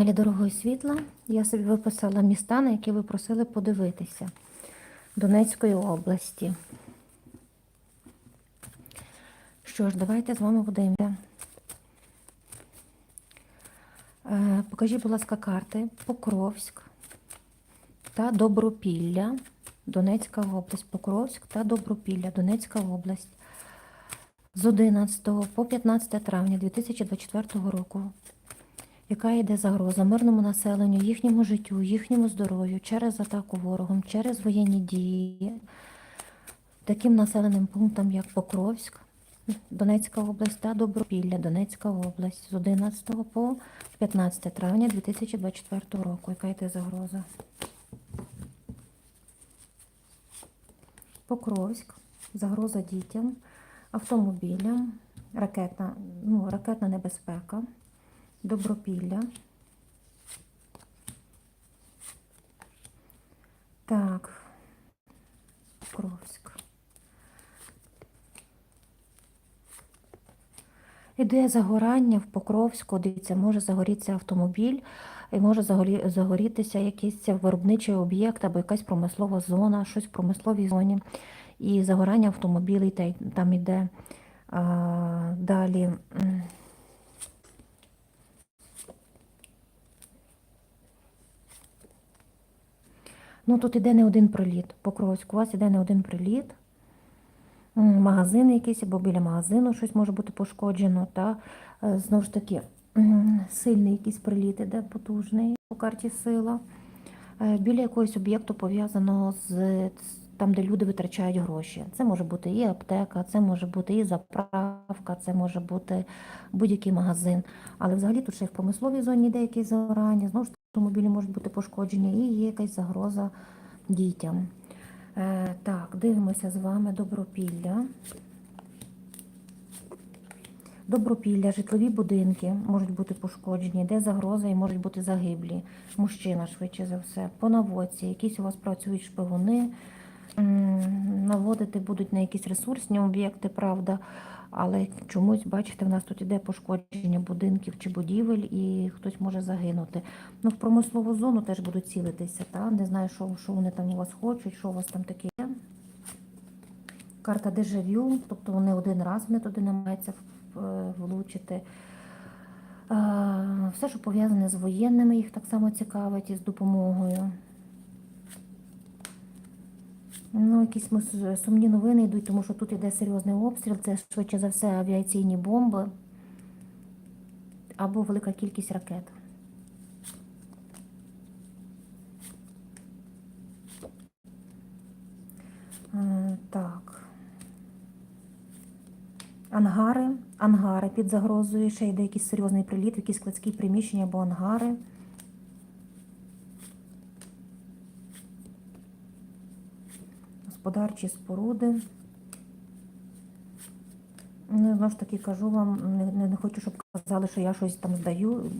Далі дорогою світла я собі виписала міста, на які ви просили подивитися Донецької області. Що ж, давайте з вами подивимося. Е, Покажіть, будь ласка, карти Покровськ та Добропілля, Донецька область, Покровськ та Добропілля, Донецька область. З 11 по 15 травня 2024 року яка йде загроза мирному населенню, їхньому життю, їхньому здоров'ю через атаку ворогом, через воєнні дії, таким населеним пунктам, як Покровськ, Донецька область та Добропілля, Донецька область з 11 по 15 травня 2024 року. Яка йде загроза? Покровськ, загроза дітям, автомобілям, ракетна, ну, ракетна небезпека. Добропілля. Так, Покровськ. Іде загорання в Покровську, дивіться, може загорітися автомобіль, і може загорітися якийсь виробничий об'єкт або якась промислова зона, щось в промисловій зоні. І загорання автомобілей та там іде а, далі. Ну, тут іде не один приліт. Покровську, у вас іде не один приліт. Магазин якийсь, або біля магазину щось може бути пошкоджено. Та е, знову ж таки сильний якийсь приліт іде потужний по карті сила. Е, Біля якогось об'єкту пов'язаного з там, де люди витрачають гроші. Це може бути і аптека, це може бути і заправка, це може бути будь-який магазин. Але взагалі тут ще й в промисловій зоні якесь загорання, знову ж автомобілі можуть бути пошкоджені, і є якась загроза дітям. Е, так, дивимося з вами добропілля. Добропілля, житлові будинки можуть бути пошкоджені, де загроза і можуть бути загиблі. Мужчина, швидше за все. По наводці, якісь у вас працюють шпигуни, наводити будуть на якісь ресурсні об'єкти, правда. Але чомусь, бачите, в нас тут іде пошкодження будинків чи будівель, і хтось може загинути. Ну, в промислову зону теж будуть цілитися, та? не знаю, що, що вони там у вас хочуть, що у вас там таке є. Карта дежавю, тобто вони один раз вони туди намагаються влучити. Все, що пов'язане з воєнними, їх так само цікавить і з допомогою. Ну, якісь сумні новини йдуть, тому що тут іде серйозний обстріл, це швидше за все авіаційні бомби або велика кількість ракет. Е, Так. Ангари, ангари під загрозою, ще йде якийсь серйозний приліт, якісь складські приміщення або ангари. Господарчі споруди. Ну, знову ж таки кажу вам, не, не, хочу, щоб казали, що я щось там здаю.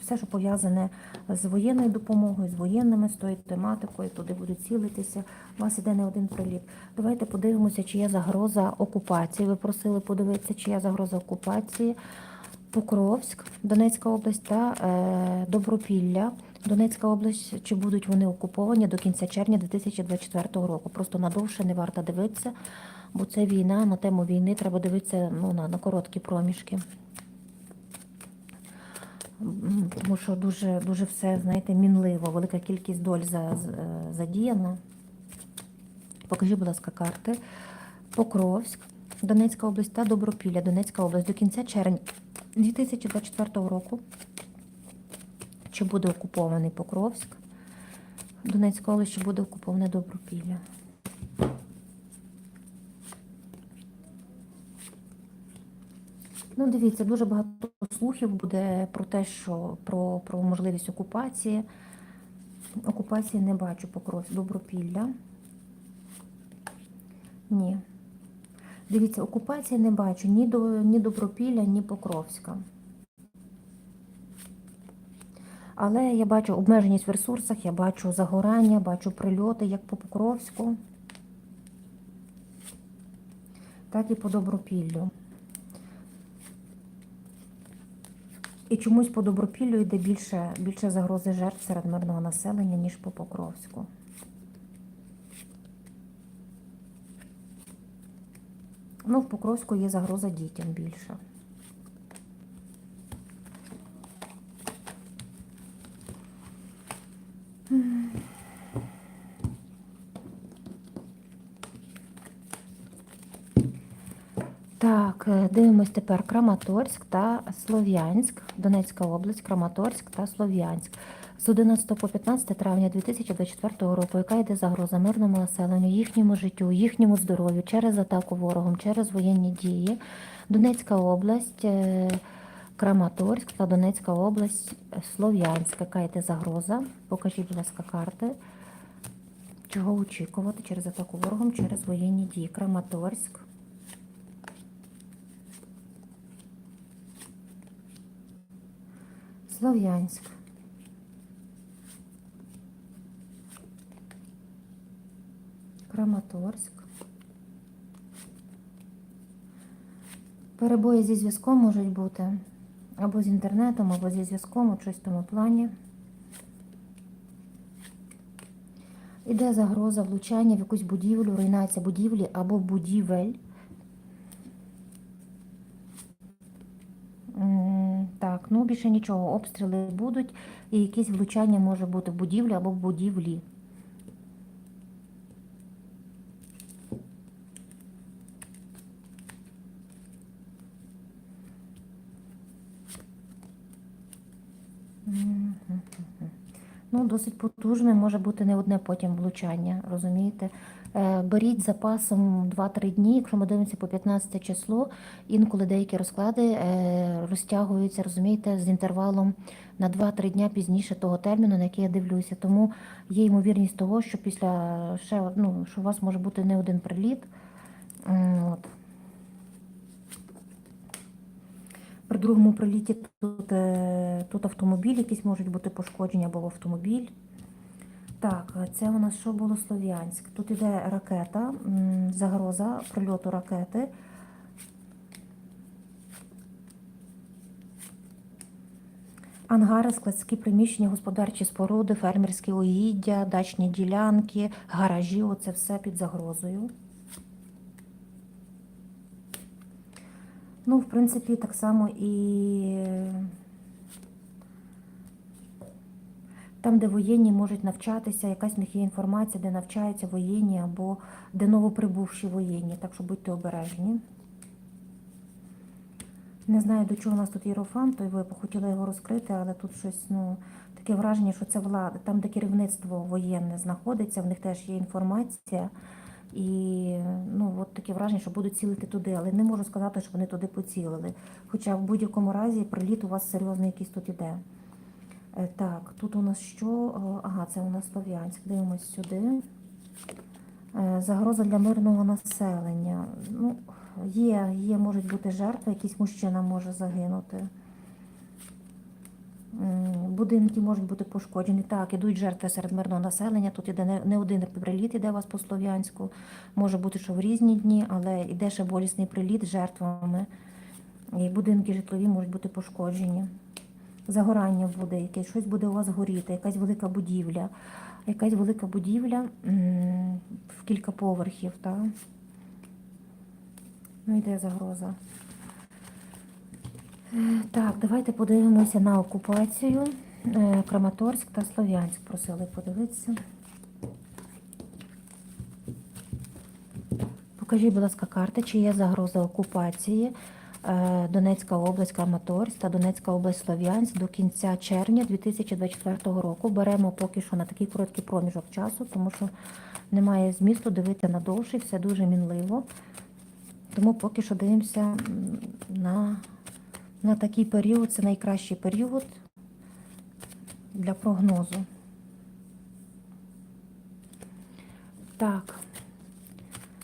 Все, що пов'язане з воєнною допомогою, з воєнними, з тою тематикою, туди будуть цілитися. У вас іде не один приліт. Давайте подивимося, чи є загроза окупації. Ви просили подивитися, чи є загроза окупації. Покровськ, Донецька область та е, Добропілля. Донецька область, чи будуть вони окуповані до кінця червня 2024 року. Просто надовше не варто дивитися, бо це війна, на тему війни треба дивитися ну, на, на короткі проміжки. Тому що дуже, дуже все, знаєте, мінливо, велика кількість доль е, задіяна. Покажіть, будь ласка, карти. Покровськ, Донецька область та Добропілля, Донецька область до кінця червня 2024 року. Чи буде окупований Покровськ? Донецька область, чи буде окуповане Добропілля? Ну, дивіться, дуже багато слухів буде про те, що про, про можливість окупації. Окупації не бачу Покровськ, Добропілля. Ні. Дивіться, окупації не бачу ні до ні Добропілля, ні Покровська. Але я бачу обмеженість в ресурсах, я бачу загорання, бачу прильоти як по Покровську, так і по Добропіллю. І чомусь по Добропіллю йде більше, більше загрози жертв серед мирного населення, ніж по Покровську. Ну, в Покровську є загроза дітям більше. Так, е, дивимось тепер Краматорськ та Слов'янськ, Донецька область, Краматорськ та Слов'янськ. З 11 по 15 травня 2024 року, яка йде загроза мирному населенню, їхньому життю, їхньому здоров'ю через атаку ворогом, через воєнні дії. Донецька область, е, Краматорськ та Донецька область, е, Слов'янськ. Яка йде загроза? Покажіть, будь ласка, карти. Чого очікувати через атаку ворогом, через воєнні дії? Краматорськ. Слов'янськ. Краматорськ. Перебої зі зв'язком можуть бути або з інтернетом, або зі зв'язком у чистому плані. Іде загроза влучання в якусь будівлю, руйнація будівлі або будівель. Так, ну більше нічого. Обстріли будуть і якесь влучання може бути в будівлі або в будівлі. Ну, досить потужне, може бути не одне потім влучання, розумієте? Е, Беріть запасом 2-3 дні, якщо ми дивимося по 15 число, інколи деякі розклади е, розтягуються, розумієте, з інтервалом на 2-3 дня пізніше того терміну, на який я дивлюся. Тому є ймовірність того, що після ще ну, що у вас може бути не один приліт. От. При другому приліті тут, е, тут автомобіль, якісь можуть бути пошкодження або автомобіль. Так, це у нас що було Слов'янськ? Тут іде ракета, загроза прильоту ракети. Ангари, складські приміщення, господарчі споруди, фермерські угіддя, дачні ділянки, гаражі оце все під загрозою. Ну, в принципі, так само і там, де воєнні можуть навчатися, якась в них є інформація, де навчаються воєнні або де новоприбувші воєнні. Так що будьте обережні. Не знаю, до чого у нас тут єрофан, то ви хотіла його розкрити, але тут щось, ну, таке враження, що це влада. Там, де керівництво воєнне знаходиться, в них теж є інформація. І ну, от таке враження, що будуть цілити туди, але не можу сказати, що вони туди поцілили. Хоча в будь-якому разі приліт у вас серйозний якийсь тут іде. Е, Так, тут у нас що? Ага, це у нас Слов'янськ. Дивимось сюди. Е, Загроза для мирного населення. Ну, є, є, можуть бути жертви, якийсь мужчина може загинути. Будинки можуть бути пошкоджені. Так, ідуть жертви серед мирного населення. Тут іде не, не один приліт, іде у вас по Слов'янську. Може бути, що в різні дні, але іде ще болісний приліт з жертвами. І будинки житлові можуть бути пошкоджені. Загорання буде якесь, щось буде у вас горіти, якась велика будівля. Якась велика будівля в кілька поверхів, так? Ну, йде загроза. Е, Так, давайте подивимося на окупацію. Е, Краматорськ та Слов'янськ просили подивитися. Покажіть, будь ласка, карти, чи є загроза окупації е, Донецька область Краматорськ та Донецька область Слов'янськ до кінця червня 2024 року. Беремо поки що на такий короткий проміжок часу, тому що немає змісту дивитися на довше, все дуже мінливо. Тому поки що дивимося на, на такий період. Це найкращий період для прогнозу. Так.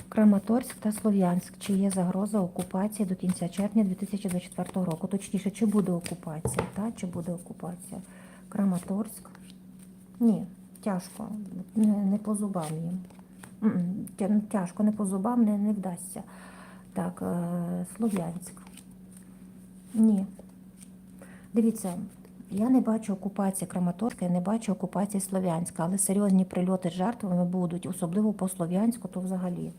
Краматорськ та Слов'янськ. Чи є загроза окупації до кінця червня 2024 року? Точніше, чи буде окупація? Та? Чи буде окупація? Краматорськ. Ні, тяжко. Не, не по зубам їм. Тяжко, не по зубам, не, не вдасться. Так, е, Слов'янськ. Ні. Дивіться, я не бачу окупації Краматорська, я не бачу окупації Слов'янська, але серйозні прильоти з жертвами будуть, особливо по Слов'янську, то взагалі.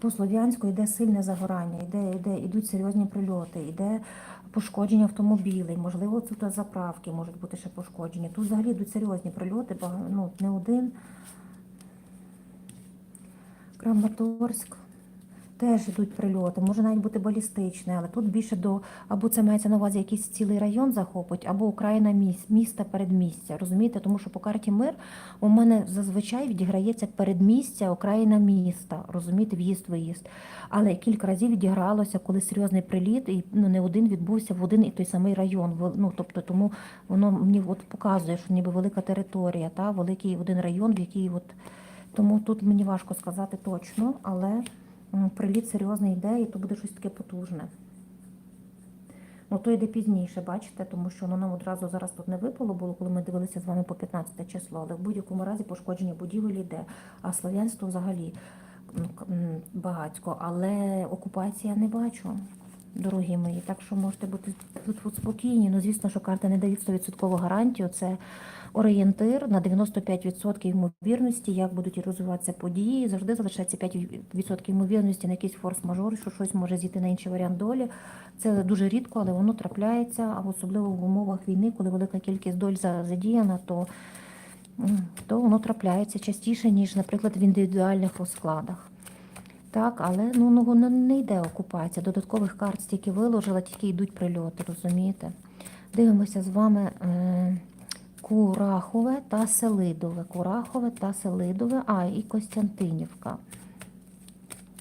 По Слов'янську йде сильне загорання, йде, йде, йдуть серйозні прильоти, йде пошкодження автомобілей, можливо, тут заправки можуть бути ще пошкоджені. Тут взагалі йдуть серйозні прильоти, ну, не один. Краматорськ. Теж йдуть прильоти, може навіть бути балістичне, але тут більше до або це мається на увазі якийсь цілий район захопить, або Україна міс- міста передмістя. Розумієте, тому що по карті мир у мене зазвичай відіграється передмістя, Україна міста. Розумієте, в'їзд-виїзд. Але кілька разів відігралося, коли серйозний приліт, і ну не один відбувся в один і той самий район. Ну тобто, тому воно мені от показує, що ніби велика територія, та великий один район, в який от тому тут мені важко сказати точно, але приліт серйозний йде, і то буде щось таке потужне. Ну, то йде пізніше, бачите, тому що воно нам одразу зараз тут не випало було, коли ми дивилися з вами по 15 число, але в будь-якому разі пошкодження будівель йде, а слав'янство взагалі м, багатько. Але окупація не бачу, дорогі мої. Так що можете бути тут спокійні. Ну, звісно, що карти не дають 100% гарантію. Це орієнтир на 95% ймовірності, як будуть розвиватися події. Завжди залишається 5% ймовірності на якийсь форс-мажор, що щось може зійти на інший варіант долі. Це дуже рідко, але воно трапляється, а особливо в умовах війни, коли велика кількість доль задіяна, то, то воно трапляється частіше, ніж, наприклад, в індивідуальних розкладах. Так, але ну, ну не йде окупація. Додаткових карт стільки виложила, тільки йдуть прильоти, розумієте? Дивимося з вами е, Курахове та Селидове. Курахове та Селидове, а і Костянтинівка.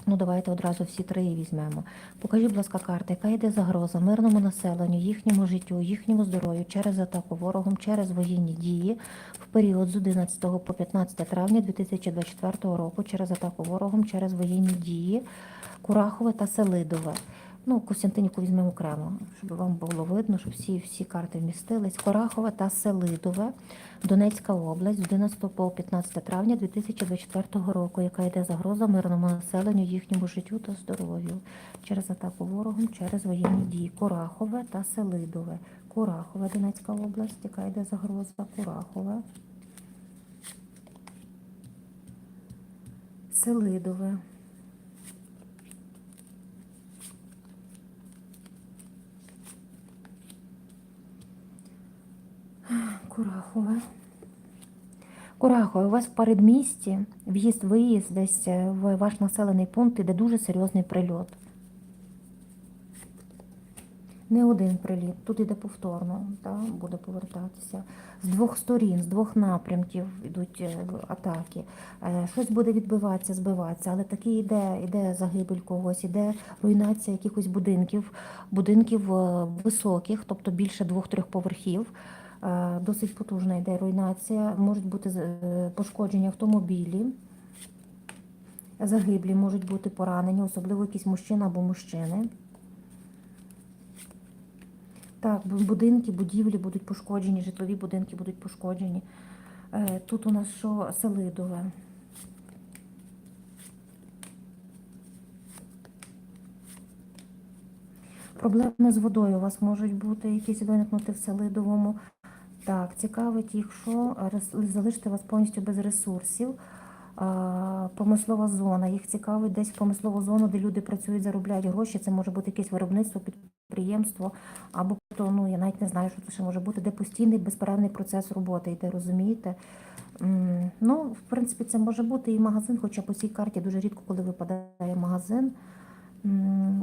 Ну, давайте одразу всі три візьмемо. Покажіть, будь ласка, карта, яка йде загроза мирному населенню, їхньому життю, їхньому здоров'ю через атаку ворогом, через воєнні дії в період з 11 по 15 травня 2024 року, через атаку ворогом, через воєнні дії, Курахове та Селидове. Ну, Костянтинівку візьмемо окремо, щоб вам було видно, щоб всі, всі карти вмістились. Корахове та Селидове, Донецька область, з 11 по 15 травня 2024 року, яка йде загроза мирному населенню, їхньому життю та здоров'ю через атаку ворогом, через воєнні дії. Корахове та Селидове. Курахове, Донецька область, яка йде загроза. Курахове. Селидове. Курахове. Курахове, у вас в передмісті в'їзд-виїзд десь е, в ваш населений пункт іде дуже серйозний прильот. Не один приліт, тут іде повторно, та, буде повертатися. З двох сторін, з двох напрямків йдуть е, атаки. Е, Щось буде відбиватися, збиватися, але таки йде, йде загибель когось, іде руйнація якихось будинків, будинків високих, тобто більше двох-трьох поверхів. Е, Досить потужна йде руйнація, можуть бути е, пошкоджені автомобілі, загиблі, можуть бути поранені, особливо якісь мужчина або мужчини. Так, будинки, будівлі будуть пошкоджені, житлові будинки будуть пошкоджені. Е, Тут у нас що Селидове. Проблеми з водою у вас можуть бути якісь виникнути в Селидовому. Так, цікавить їх, що рес- залишити вас повністю без ресурсів. Промислова зона. Їх цікавить десь промислову зону, де люди працюють, заробляють гроші. Це може бути якесь виробництво, підприємство, або то, ну я навіть не знаю, що це ще може бути, де постійний безперервний процес роботи йде, розумієте? Ну, в принципі, це може бути і магазин, хоча по цій карті дуже рідко, коли випадає магазин.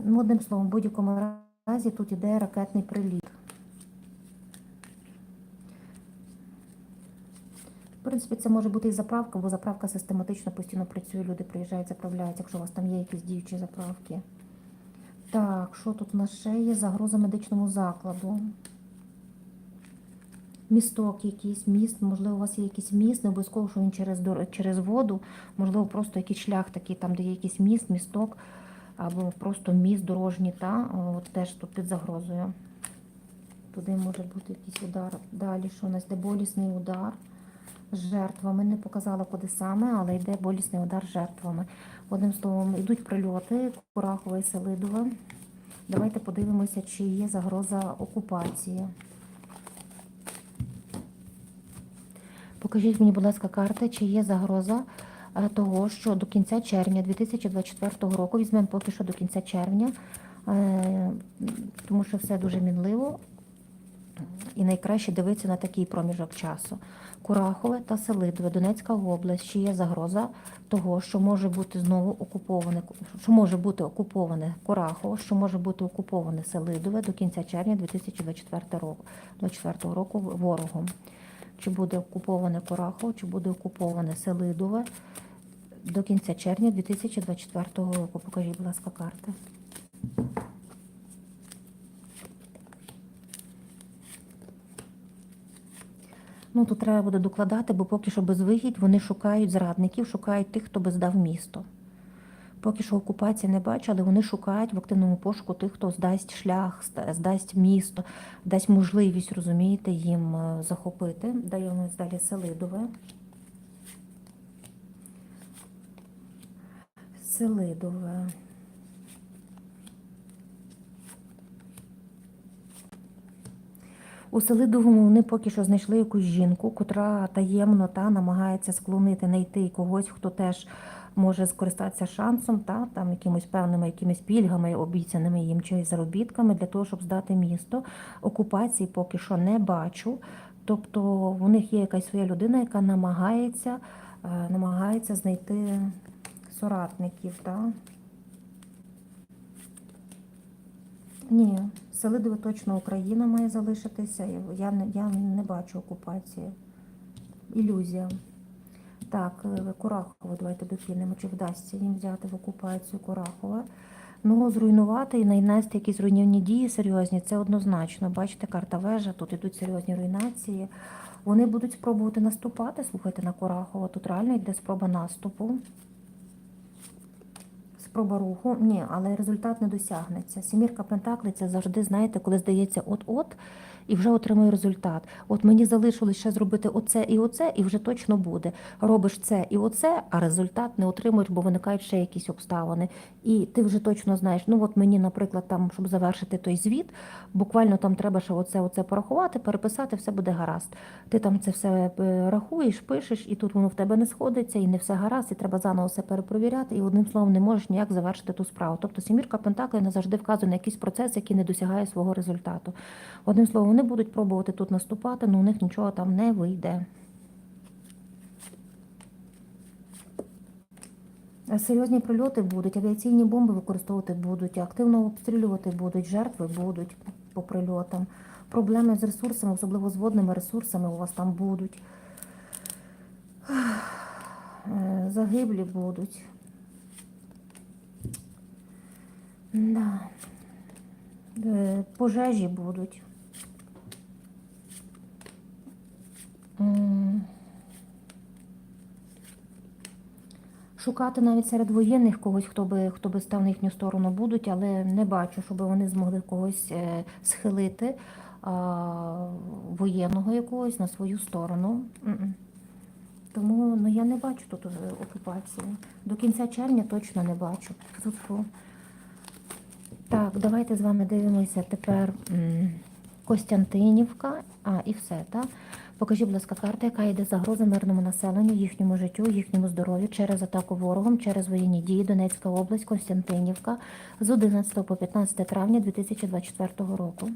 Ну, одним словом, в будь-якому разі тут іде ракетний приліт. В принципі, це може бути і заправка, бо заправка систематично постійно працює, люди приїжджають, заправляють, якщо у вас там є якісь діючі заправки. Так, що тут у нас ще є? Загроза медичному закладу. Місток якийсь, міст, можливо, у вас є якийсь міст, не обов'язково, що він через, через воду, можливо, просто якийсь шлях такий, там, де є якийсь міст, місток, або просто міст дорожній, та, от теж тут під загрозою. Туди може бути якийсь удар. Далі, що у нас де болісний удар. Жертвами. Не показала куди саме, але йде болісний удар жертвами. Одним словом, йдуть прильоти Курахова і Селидова. Давайте подивимося, чи є загроза окупації. Покажіть мені, будь ласка, карти, чи є загроза е, того, що до кінця червня 2024 року, візьмемо поки що до кінця червня, е, тому що все дуже мінливо, і найкраще дивитися на такий проміжок часу. Курахове та Селидове, Донецька область, чи є загроза того, що може бути знову окуповане, що може бути окуповане Курахово, що може бути окуповане Селидове до кінця червня 2024 року, 2024 року ворогом. Чи буде окуповане Курахово, чи буде окуповане Селидове до кінця червня 2024 року. Покажіть, будь ласка, карти. Ну, тут треба буде докладати, бо поки що безвихідь вони шукають зрадників, шукають тих, хто би здав місто. Поки що окупації не бачу, але вони шукають в активному пошуку тих, хто здасть шлях, здасть місто, дасть можливість, розумієте, їм е, захопити. Даємо далі Селидове. Селидове. У Селидовому вони поки що знайшли якусь жінку, котра таємно та намагається склонити знайти когось, хто теж може скористатися шансом, та там якимось певними якимись пільгами, обіцяними їм чи заробітками для того, щоб здати місто. Окупації поки що не бачу. Тобто у них є якась своя людина, яка намагається, е, намагається знайти соратників. Та? Ні, Селидове точно Україна має залишитися. Я не, я не бачу окупації. Ілюзія. Так, е, Курахово, давайте докинемо, чи вдасться їм взяти в окупацію Курахова. Ну, зруйнувати і нанести якісь руйнівні дії серйозні, це однозначно. Бачите, карта вежа, тут йдуть серйозні руйнації. Вони будуть спробувати наступати, слухайте, на Курахово. Тут реально йде спроба наступу. Спроба руху, ні, але результат не досягнеться. Сімірка Пентаклиця завжди, знаєте, коли здається от-от, і вже отримую результат. От мені залишилось ще зробити оце і оце, і вже точно буде. Робиш це і оце, а результат не отримуєш, бо виникають ще якісь обставини. І ти вже точно знаєш, ну от мені, наприклад, там, щоб завершити той звіт, буквально там треба ще оце, оце порахувати, переписати, все буде гаразд. Ти там це все е, рахуєш, пишеш, і тут воно в тебе не сходиться, і не все гаразд, і треба заново все перепровіряти, і одним словом не можеш ніяк завершити ту справу. Тобто сімірка Пентаклей не завжди вказує на якийсь процес, який не досягає свого результату. Одним словом, вони будуть пробувати тут наступати, але у них нічого там не вийде. Серйозні прильоти будуть, авіаційні бомби використовувати будуть, активно обстрілювати будуть, жертви будуть по прильотам. Проблеми з ресурсами, особливо з водними ресурсами, у вас там будуть. Загиблі будуть. Да. Е, Пожежі будуть. Шукати навіть серед воєнних когось, хто би, хто би став на їхню сторону будуть, але не бачу, щоб вони змогли когось е, схилити а, воєнного якогось на свою сторону. Тому ну, я не бачу тут уже окупації. До кінця червня точно не бачу. Так, давайте з вами дивимося тепер Костянтинівка, а і все, так? Покажіть, будь ласка, карта, яка йде загроза мирному населенню, їхньому життю, їхньому здоров'ю через атаку ворогом, через воєнні дії Донецька область, Костянтинівка з 11 по 15 травня 2024 року.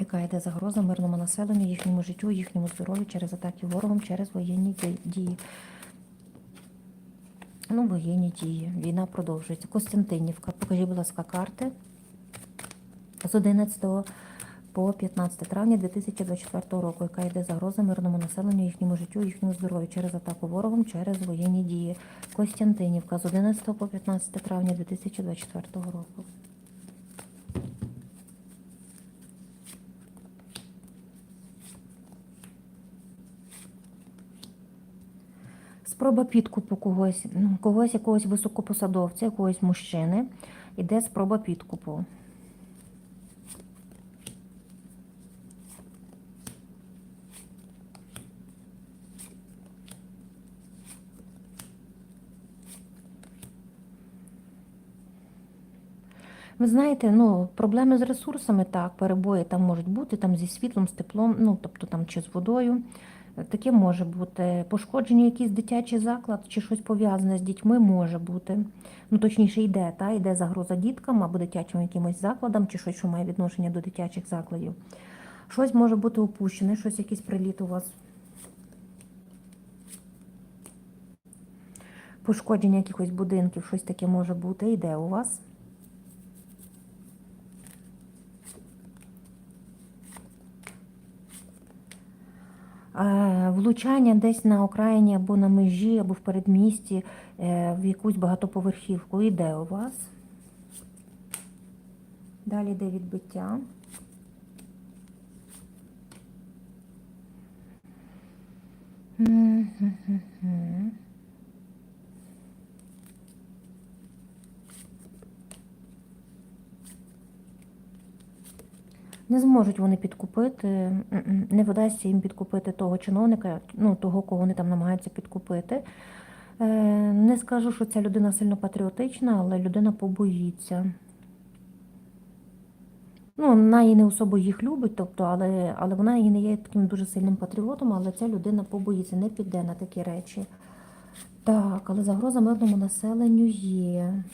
Яка йде загроза мирному населенню, їхньому життю, їхньому здоров'ю через атаки ворогом, через воєнні дії. Ну, воєнні дії. Війна продовжується. Костянтинівка. Покажіть, будь ласка, карти з 11 по 15 травня 2024 року, яка йде загроза мирному населенню, їхньому життю, їхньому здоров'ю через атаку ворогом, через воєнні дії. Костянтинівка з 11 по 15 травня 2024 року. Спроба підкупу когось, ну, когось, якогось високопосадовця, якогось мужчини. Іде спроба підкупу. Ви знаєте, ну, проблеми з ресурсами, так, перебої там можуть бути, там зі світлом, з теплом, ну, тобто там чи з водою. Таке може бути. Пошкодження якийсь дитячий заклад чи щось пов'язане з дітьми може бути. Ну, точніше, йде, та, йде загроза діткам або дитячим якимось закладам, чи щось, що має відношення до дитячих закладів. Щось може бути опущене, щось якийсь приліт у вас. Пошкодження якихось будинків, щось таке може бути, йде у вас. Влучання десь на окраїні або на межі, або в передмісті е, в якусь багатоповерхівку Іде у вас. Далі йде відбиття. М-м-м-м. Не зможуть вони підкупити, не вдасться їм підкупити того чиновника, ну того, кого вони там намагаються підкупити. Е, Не скажу, що ця людина сильно патріотична, але людина побоїться. Ну, вона її не особо їх любить, тобто, але, але вона і не є таким дуже сильним патріотом, але ця людина побоїться, не піде на такі речі. Так, але загроза мирному населенню є.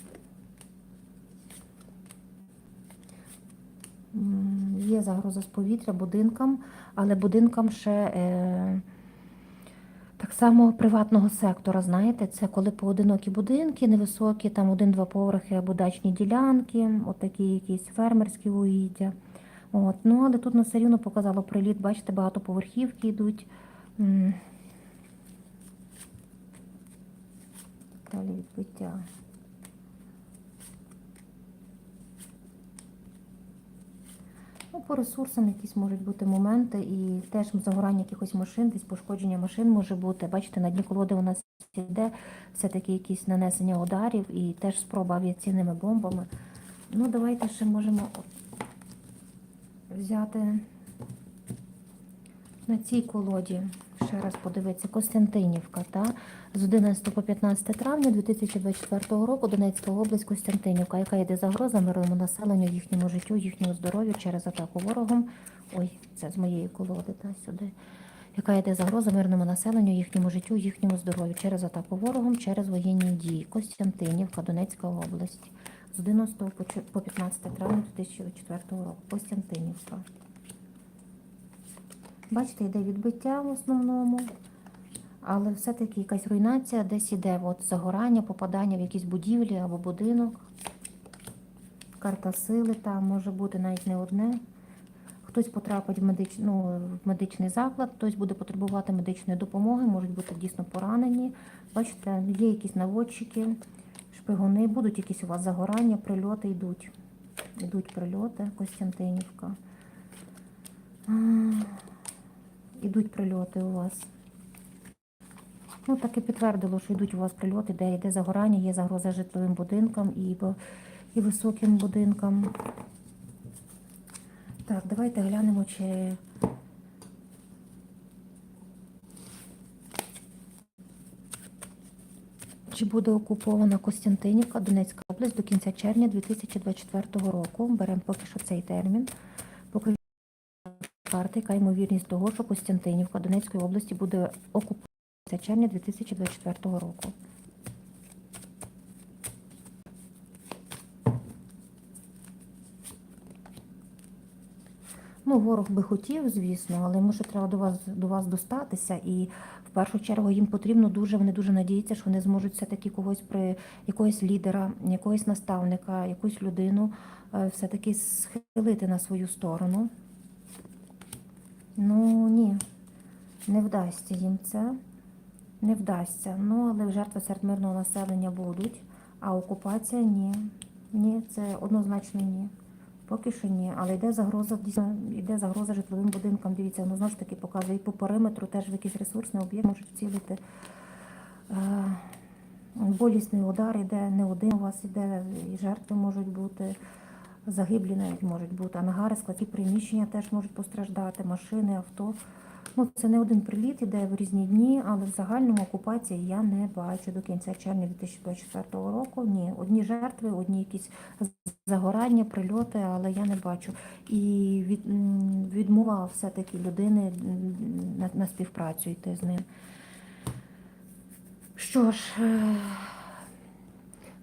Є загроза з повітря будинкам, але будинкам ще е, так само приватного сектора, знаєте, це коли поодинокі будинки, невисокі, там один-два поверхи або дачні ділянки, отакі якісь фермерські угіддя. От. Ну, але тут на все рівно показало приліт, бачите, багатоповерхівки йдуть. Далі відбиття. Ну, по ресурсам якісь можуть бути моменти, і теж загорання якихось машин, десь пошкодження машин може бути. Бачите, на дні колоди у нас йде все-таки якісь нанесення ударів і теж спроба авіаційними бомбами. Ну, давайте ще можемо взяти на цій колоді. Ще раз подивитися, Костянтинівка, та? з 11 по 15 травня 2024 року Донецька область Костянтинівка, яка йде загроза мирному населенню, їхньому життю, їхньому здоров'ю через атаку ворогом. Ой, це з моєї колоди, та сюди. Яка йде загроза мирному населенню, їхньому життю, їхньому здоров'ю через атаку ворогом, через воєнні дії. Костянтинівка, Донецька область. З 11 по 15 травня 2024 року. Костянтинівка. Бачите, йде відбиття в основному, але все-таки якась руйнація десь іде. От загорання, попадання в якісь будівлі або будинок. Карта сили там може бути навіть не одне. Хтось потрапить в, медич... ну, в медичний заклад, хтось буде потребувати медичної допомоги, можуть бути дійсно поранені. Бачите, є якісь наводчики, шпигуни, будуть якісь у вас загорання, прильоти йдуть. Йдуть прильоти, Костянтинівка. Ідуть прильоти у вас. Ну, так і підтвердило, що йдуть у вас прильоти, де йде загорання, є загроза житловим будинкам і, і високим будинкам. Так, давайте глянемо, чи. Чи буде окупована Костянтинівка, Донецька область до кінця червня 2024 року. Беремо поки що цей термін. Карти, яка ймовірність того, що Костянтинівка Донецької області буде окупована червня 2024 року. Ну, ворог би хотів, звісно, але ще треба до вас до вас достатися. І в першу чергу їм потрібно дуже, вони дуже надіються, що вони зможуть все-таки когось при якогось лідера, якогось наставника, якусь людину е, все-таки схилити на свою сторону. Ну ні, не вдасться їм це. Не вдасться. Ну, але жертви серед мирного населення будуть, а окупація ні. Ні, це однозначно ні. Поки що ні, але йде загроза, йде загроза житловим будинкам. Дивіться, воно знову ж таки показує і по периметру теж в якийсь ресурсний об'єкт можуть вцілити. Е, болісний удар йде не один у вас іде, і жертви можуть бути, загиблі навіть можуть бути. Ангари, складі приміщення теж можуть постраждати, машини, авто. Ну, це не один приліт, іде в різні дні, але в загальному окупації я не бачу до кінця червня 2024 року. Ні, одні жертви, одні якісь загорання, прильоти, але я не бачу. І від, відмова все-таки людини на, на співпрацю йти з ним. Що ж, е,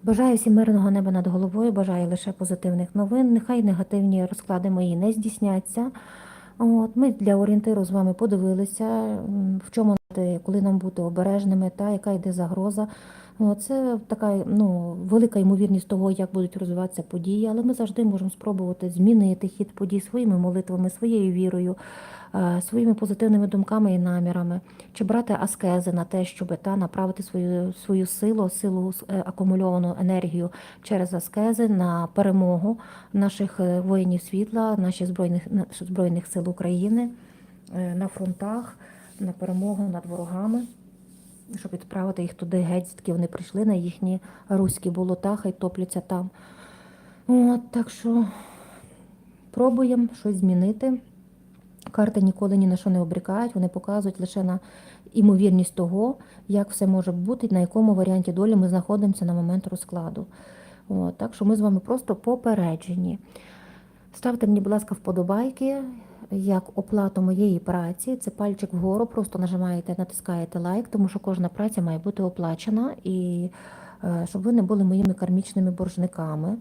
бажаю всім мирного неба над головою, бажаю лише позитивних новин. Нехай негативні розклади мої не здійсняться. От, ми для орієнтиру з вами подивилися, в чому коли нам бути обережними, та яка йде загроза. От, Це така ну, велика ймовірність того, як будуть розвиватися події, але ми завжди можемо спробувати змінити хід подій своїми молитвами, своєю вірою, е, своїми позитивними думками і намірами, чи брати аскези на те, щоб та направити свою свою силу, силу е, акумульовану енергію через аскези на перемогу наших е, воїнів світла, наших збройних збройних сил України на фронтах, на перемогу над ворогами. Щоб відправити їх туди геть, звідки вони прийшли на їхні руські болота, хай топляться там. От, так що пробуємо щось змінити. Карти ніколи ні на що не обрікають, вони показують лише на імовірність того, як все може бути, на якому варіанті долі ми знаходимося на момент розкладу. От, так що ми з вами просто попереджені. Ставте мені, будь ласка, вподобайки як оплату моєї праці. Це пальчик вгору, просто нажимаєте, натискаєте лайк, тому що кожна праця має бути оплачена, і е, щоб ви не були моїми кармічними боржниками.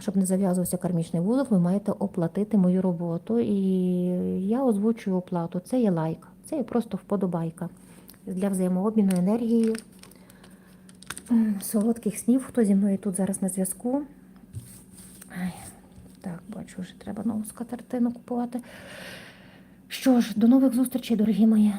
Щоб не зав'язувався кармічний вузол, ви маєте оплатити мою роботу. І я озвучую оплату. Це є лайк, це є просто вподобайка для взаємообміну енергією. М, Солодких снів, хто зі мною тут зараз на зв'язку. Так, бачу, вже треба нову скатертину купувати. Що ж, до нових зустрічей, дорогі мої.